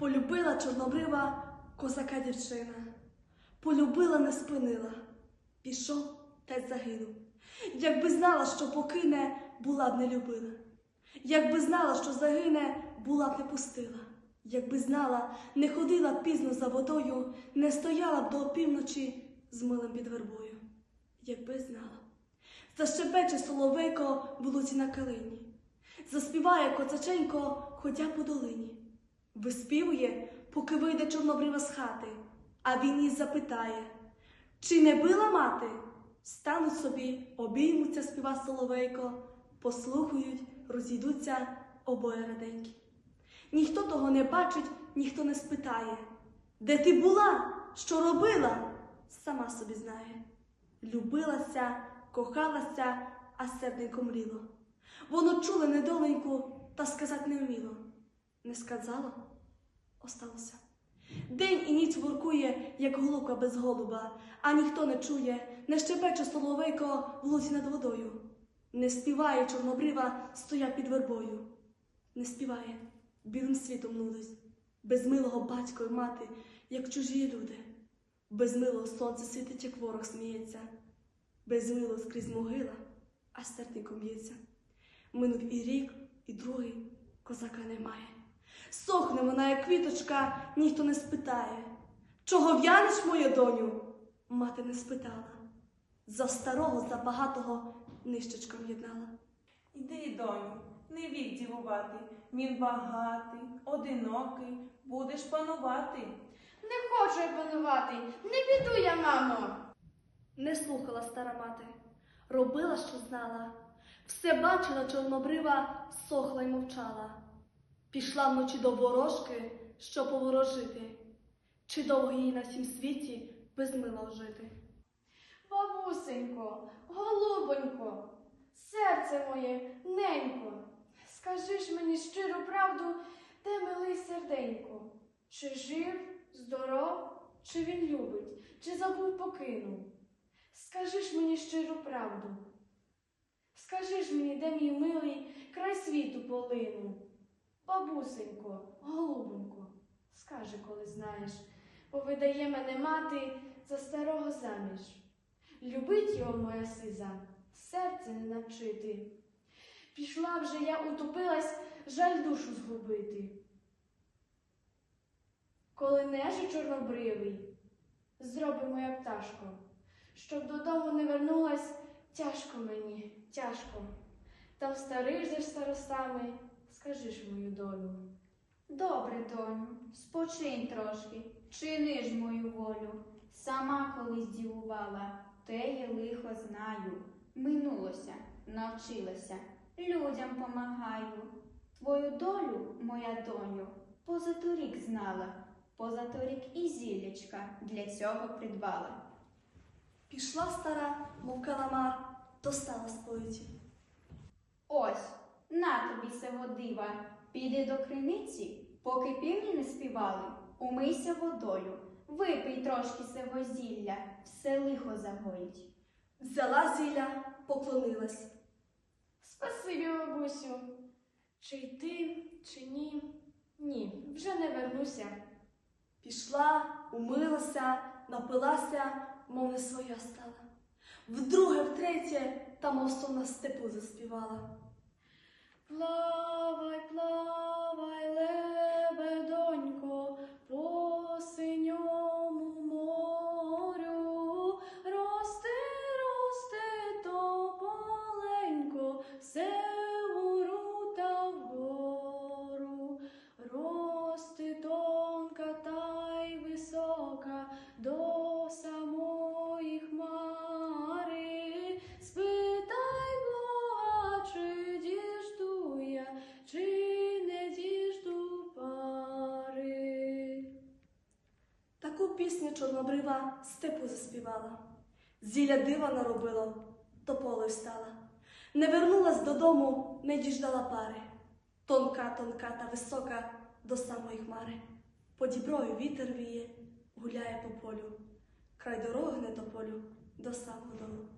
Полюбила чорнобрива козака дівчина, полюбила, не спинила, пішов та й загинув. Якби знала, що покине, була б не любила. Якби знала, що загине, була б не пустила. Якби знала, не ходила б пізно за водою, не стояла б до опівночі з милим під вербою. Якби знала. Защебече соловейко в луці на калині, заспіває коцаченько, ходя по долині. Виспівує, поки вийде чорнобрива з хати, а він її запитає, чи не била мати? Стануть собі, обіймуться, співа соловейко, послухають, розійдуться обоє раденькі. Ніхто того не бачить, ніхто не спитає. Де ти була? Що робила? Сама собі знає. Любилася, кохалася, а серденько мріло. Воно чуло недоленьку, та сказать не вміло. Не сказало, осталося. День і ніч воркує, як голубка без голуба, а ніхто не чує, не щебече соловейко в луці над водою. Не співає чорнобрива, стоя під вербою. Не співає, білим світом нудить, без милого батько й мати, як чужі люди. Без милого сонце світить, як ворог сміється, без мило скрізь могила, а серденько б'ється. Минув і рік, і другий козака немає. Сохне вона, як квіточка, ніхто не спитає. Чого в'янеш, моя доню? Мати не спитала. За старого, за багатого нищечком єднала. Іди, доню, не вік дівувати. Він багатий, одинокий, будеш панувати. Не хочу я панувати, не піду я, мамо. Не слухала стара мати, робила, що знала. Все бачила чорнобрива, сохла й мовчала. Пішла вночі до ворожки, що поворожити, чи довго їй на всім світі без мила жити. Бабусенько, голубонько, серце моє, ненько, скажи ж мені щиру правду, де милий серденько, чи жив, здоров, чи він любить, чи забув покинув. Скажи ж мені щиру правду. Скажи ж мені, де мій милий край світу. Бабусенько, голубонько, скажи, коли знаєш, повидає мене мати за старого заміж. Любить його моя сиза, серце не навчити. Пішла вже я утопилась, жаль душу згубити. Коли нежі чорнобривий, зроби моя пташко, щоб додому не вернулась, тяжко мені, тяжко. Там старих же старостами, скажи ж мою долю. Добре, доню, спочинь трошки, чини ж мою волю. Сама колись дівувала, те теє лихо знаю. Минулося, навчилася, людям помагаю. Твою долю, моя доню, позаторік знала, позаторік і зіллячка для цього придбала. Пішла стара, мов каламар, достала з полиці. Ось, на тобі сего дива, піди до криниці, поки півні не співали, умийся водою, випий трошки сего зілля, все лихо загоїть. Взяла зілля, поклонилась. Спасибі, бабусю. Чи йти, чи ні? Ні, вже не вернуся. Пішла, умилася, напилася, мов не своя стала. Вдруге, втретє, та мов сон на степу заспівала. Love, I love. Пісню чорнобрива степу заспівала. Зілля дива наробило, до поле стала. Не вернулась додому, не діждала пари. Тонка, тонка та висока до самої хмари. По діброю вітер віє, гуляє по полю. Край дороги не до полю, до самого долу.